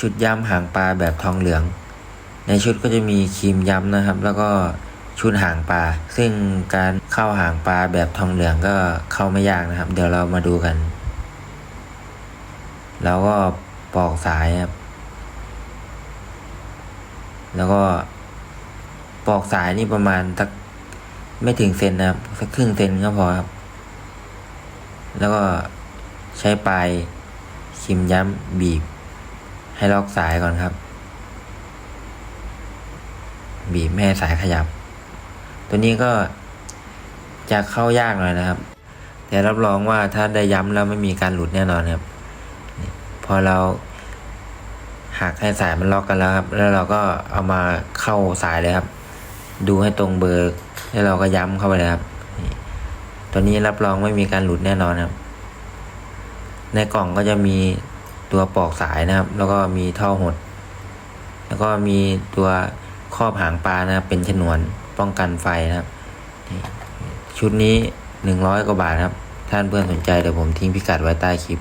ชุดย้ำหางปลาแบบทองเหลือง ในชุดก็จะมีครีมย้ำนะครับ แล้วก็ชุดหางปลา ซึ่งการเข้าหางปลาแบบทองเหลืองก็เข้าไม่ยากนะครับ เดี๋ยวเรามาดูกัน แล้วก็ปอกสายครับ แล้วก็ปอกสายนี่ประมาณสักไม่ถึงเซนนะครับสักครึ่งเซนก็พอครับ แล้วก็ใช้ปลายครีมย้ำบีบ ให้ล็อกสายก่อนครับ บีบไม่สายขยับ ตัวนี้ก็จะเข้ายากหน่อยนะครับ แต่รับรองว่าถ้าได้ย้ำแล้วไม่มีการหลุดแน่นอนครับ พอเราหักให้สายมันล็อกกันแล้วครับ แล้วเราก็เอามาเข้าสายเลยครับ ดูให้ตรงเบอร์แล้วเราก็ย้ำเข้าไปเลยครับ ตัวนี้รับรองไม่มีการหลุดแน่นอนครับ ในกล่องก็จะมี ตัวปอกสายนะครับ แล้วก็มีท่อหด แล้วก็มีตัวครอบหางปลานะครับ เป็นฉนวนป้องกันไฟนะครับชุดนี้หนึ่งร้อยกว่าบาทครับ ท่านเพื่อนสนใจเดี๋ยวผมทิ้งพิกัดไว้ใต้คลิป